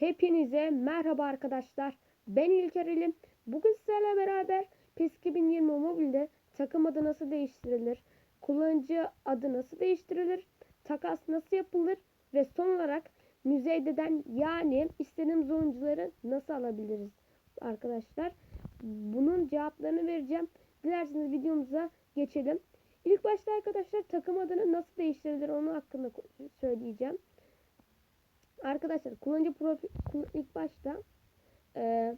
Hepinize merhaba arkadaşlar. Ben İlker İlim. Bugün sizlerle beraber PES 2020 mobilde takım adı nasıl değiştirilir, kullanıcı adı nasıl değiştirilir, takas nasıl yapılır ve son olarak müzeydeden yani istediğimiz oyuncuları nasıl alabiliriz arkadaşlar. Bunun cevaplarını vereceğim. Dilerseniz videomuza geçelim. İlk başta arkadaşlar takım adını nasıl değiştirilir onun hakkında söyleyeceğim. Arkadaşlar kullanıcı profil ilk başta e,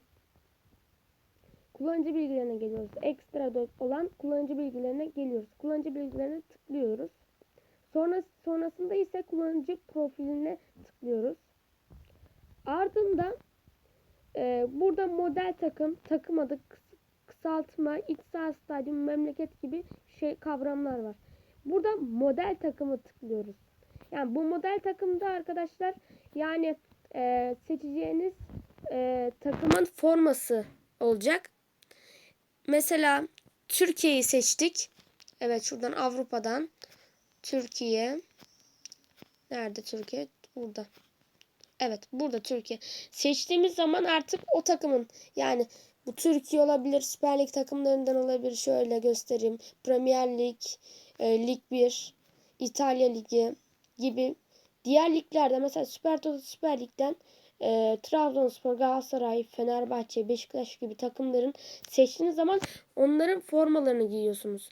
kullanıcı bilgilerine geliyoruz. Ekstra olan kullanıcı bilgilerine geliyoruz. Kullanıcı bilgilerine tıklıyoruz. Sonra sonrasında ise kullanıcı profiline tıklıyoruz. Ardından e, burada model takım, takım adı, kıs- kısaltma, iç saha stadyum, memleket gibi şey kavramlar var. Burada model takımı tıklıyoruz. Yani bu model takımda arkadaşlar yani e, seçeceğiniz e, takımın forması olacak. Mesela Türkiye'yi seçtik. Evet şuradan Avrupa'dan Türkiye. Nerede Türkiye? Burada. Evet burada Türkiye. Seçtiğimiz zaman artık o takımın yani bu Türkiye olabilir, Süper Lig takımlarından olabilir. Şöyle göstereyim. Premier Lig, e, Lig 1, İtalya Ligi gibi diğer liglerde mesela Süper Toto Süper Lig'den e, Trabzonspor, Galatasaray, Fenerbahçe, Beşiktaş gibi takımların seçtiğiniz zaman onların formalarını giyiyorsunuz.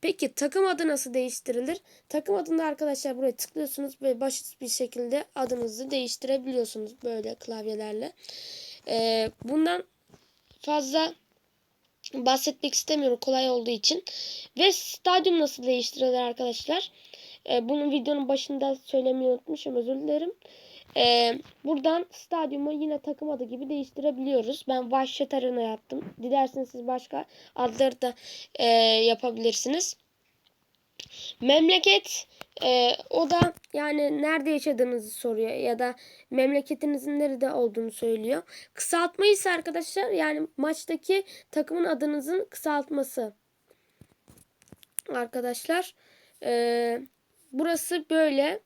Peki takım adı nasıl değiştirilir? Takım adında arkadaşlar buraya tıklıyorsunuz ve basit bir şekilde adınızı değiştirebiliyorsunuz böyle klavyelerle. E, bundan fazla bahsetmek istemiyorum kolay olduğu için. Ve stadyum nasıl değiştirilir arkadaşlar? Ee, bunun videonun başında söylemeyi unutmuşum özür dilerim. Ee, buradan stadyumu yine takım adı gibi değiştirebiliyoruz. Ben Vahşet Arena yaptım. Dilerseniz siz başka adları da e, yapabilirsiniz. Memleket e, o da yani nerede yaşadığınızı soruyor ya da memleketinizin nerede olduğunu söylüyor. Kısaltma ise arkadaşlar yani maçtaki takımın adınızın kısaltması. Arkadaşlar e, burası böyle.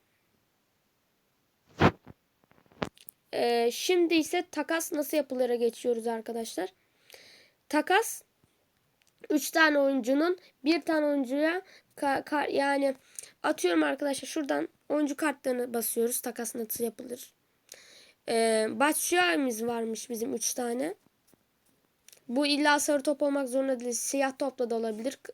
E, şimdi ise takas nasıl yapılır'a geçiyoruz arkadaşlar. Takas 3 tane oyuncunun bir tane oyuncuya ka- ka- yani atıyorum arkadaşlar şuradan oyuncu kartlarını basıyoruz. Takas nasıl yapılır? Ee, Batshuayi'miz varmış bizim 3 tane. Bu illa sarı top olmak zorunda değil. Siyah topla da olabilir. K-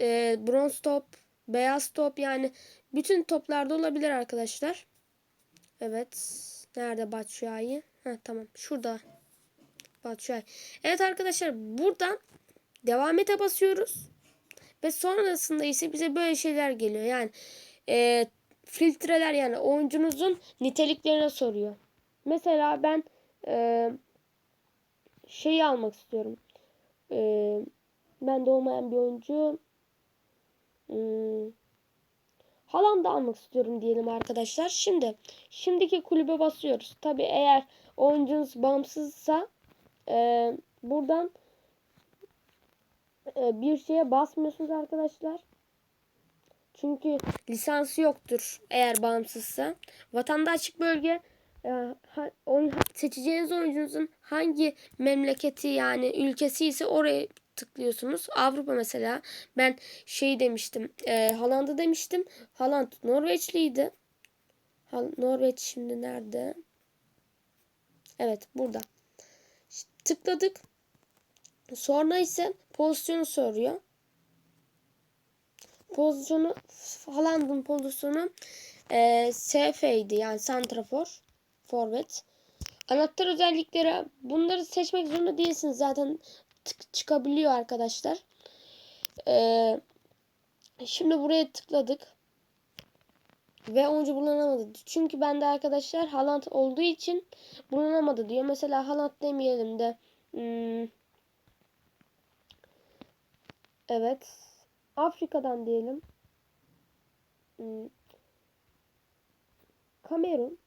E, bronz top, beyaz top yani bütün toplarda olabilir arkadaşlar. Evet. Nerede Batshuayi? Ha tamam. Şurada. Batshuayi. Evet arkadaşlar buradan devam ete basıyoruz. Ve sonrasında ise bize böyle şeyler geliyor. Yani e, filtreler yani oyuncunuzun niteliklerine soruyor. Mesela ben e, şeyi almak istiyorum. E, ben de bir oyuncu hmm, Haaland'ı almak istiyorum diyelim arkadaşlar. Şimdi şimdiki kulübe basıyoruz. Tabi eğer oyuncunuz bağımsızsa e, buradan e, bir şeye basmıyorsunuz arkadaşlar. Çünkü lisansı yoktur eğer bağımsızsa. Vatandaşlık bölge e, seçeceğiniz oyuncunuzun hangi memleketi yani ülkesi ise oraya tıklıyorsunuz. Avrupa mesela ben şey demiştim. E, Haaland'ı demiştim. Haaland Norveçliydi. Hal- Norveç şimdi nerede? Evet burada. İşte tıkladık. Sonra ise pozisyonu soruyor. Pozisyonu Haaland'ın pozisyonu e, SF'ydi yani santrafor, forvet. Anahtar özellikleri bunları seçmek zorunda değilsiniz zaten çıkabiliyor arkadaşlar. E, şimdi buraya tıkladık. Ve oyuncu bulunamadı. Çünkü bende arkadaşlar Haaland olduğu için bulunamadı diyor. Mesela Haaland demeyelim de hmm, Evet. Afrika'dan diyelim. Hmm. Kamerun.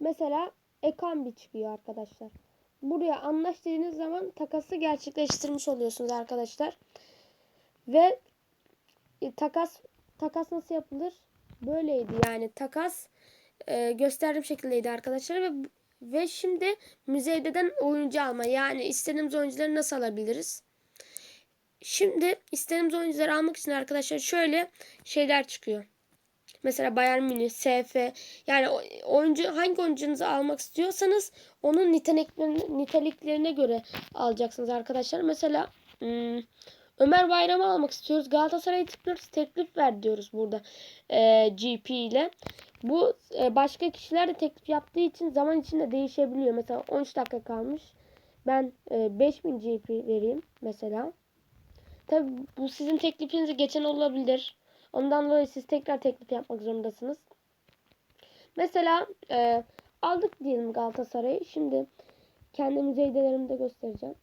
Mesela Ekambi çıkıyor arkadaşlar. Buraya anlaş dediğiniz zaman takası gerçekleştirmiş oluyorsunuz arkadaşlar. Ve e, takas takas nasıl yapılır? böyleydi yani takas e, gösterdiğim şekildeydi arkadaşlar ve ve şimdi müzeyden oyuncu alma yani istediğimiz oyuncuları nasıl alabiliriz? Şimdi istediğimiz oyuncuları almak için arkadaşlar şöyle şeyler çıkıyor. Mesela Bayern Münih, SF yani oyuncu hangi oyuncunuzu almak istiyorsanız onun niteliklerine, göre alacaksınız arkadaşlar. Mesela hmm, Ömer Bayram'ı almak istiyoruz. Galatasaray'a tıklıyoruz. Teklif ver diyoruz burada e, GP ile. Bu e, başka kişiler de teklif yaptığı için zaman içinde değişebiliyor. Mesela 13 dakika kalmış. Ben e, 5000 GP vereyim mesela. Tabi bu sizin teklifinizi geçen olabilir. Ondan dolayı siz tekrar teklif yapmak zorundasınız. Mesela e, aldık diyelim Galatasaray'ı. Şimdi kendi müzeydelerimi de göstereceğim.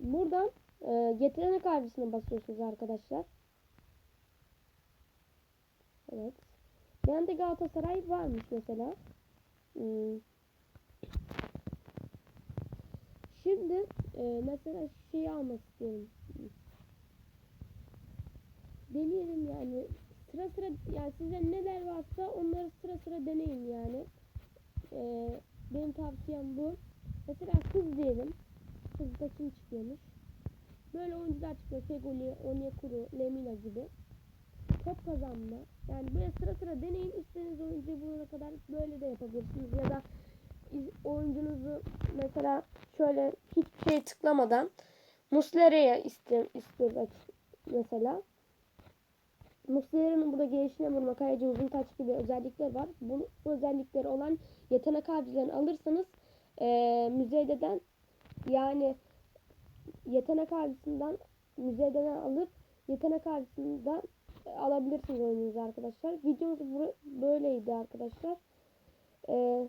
Buradan e, yetenek harcısına basıyorsunuz arkadaşlar. Evet. Bende Galatasaray varmış mesela. Hmm. Şimdi e, mesela şeyi almak istiyorum. Deneyelim yani. Sıra sıra yani size neler varsa onları sıra sıra deneyin yani. E, benim tavsiyem bu. Mesela hız diyelim. Hızda kim çıkıyormuş? Böyle oyuncular çıkıyor. Fegoli, Onyekuru, Lemina gibi. Top kazanma. Yani böyle sıra sıra deneyin. İstediğiniz oyuncuyu bulana kadar böyle de yapabilirsiniz. Ya da oyuncunuzu mesela şöyle hiçbir şey tıklamadan Muslera'ya istiyoruz mesela. Muslera'nın burada gelişine vurma, kayacı, uzun taç gibi özellikler var. Bu, bu özellikleri olan yetenek harcılarını alırsanız eee müzeyden yani yetenek harcısından müzeyden alıp yetenek harcısından e, alabilirsiniz oyununuzu arkadaşlar. Videomuz böyleydi arkadaşlar. Eee